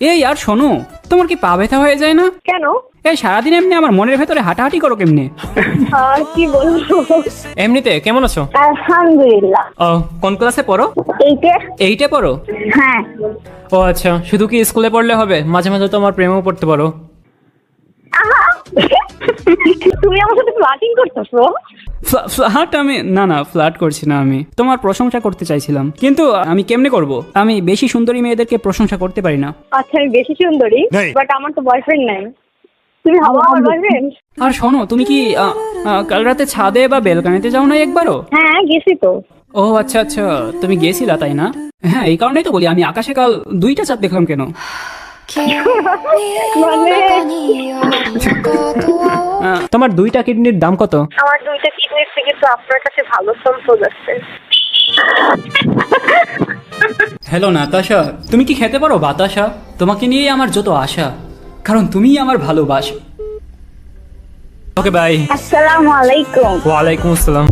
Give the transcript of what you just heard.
এই আর শোনো তোমার কি পা ব্যথা হয়ে যায় না? কেন? এই সারাদিন এমনি আমার মনের ভেতরে হাঁটাহাঁটি করো কেমনে? আর কি বলব? এমনিতে কেমন আছো? আলহামদুলিল্লাহ। ও কোন ক্লাসে পড়ো? এইটে? এইটে পড়ো? হ্যাঁ। ও আচ্ছা শুধু কি স্কুলে পড়লে হবে? মাঝে মাঝে তোমার প্রেমেও পড়তে পারো। তুমি আমার সাথে করতেছো ফ্ল্যাট আমি না না ফ্ল্যাট করছি না আমি। তোমার প্রশংসা করতে চাইছিলাম। কিন্তু আমি কেমনে করব? আমি বেশি সুন্দরী মেয়েদেরকে প্রশংসা করতে পারি না। আচ্ছা আমি বেশি সুন্দরী বাট আমার তো বয়ফ্রেন্ড নাই। তুমি হব আমার বয়ফ্রেন্ড আর শোনো তুমি কি কাল রাতে ছাদে বা বেলকানিতে যাও না একবারও? হ্যাঁ গেছি তো। ও আচ্ছা আচ্ছা তুমি গেছিলা তাই না? হ্যাঁ এই কারণেই তো বলি আমি আকাশে কাল দুইটা চাঁদ দেখলাম কেন? মানে তোমার দুইটা কিডনির দাম কত? আমার দুইটা কিডনির থেকে তো আপনার কাছে ভালো সম্পদ আছে হ্যালো নাতাশা তুমি কি খেতে পারো বাতাসা? তোমাকে নিয়েই আমার যত আশা কারণ তুমিই আমার ভালোবাসা। ওকে বাই আসসালামু আলাইকুম। ওয়ালাইকুম আসসালাম।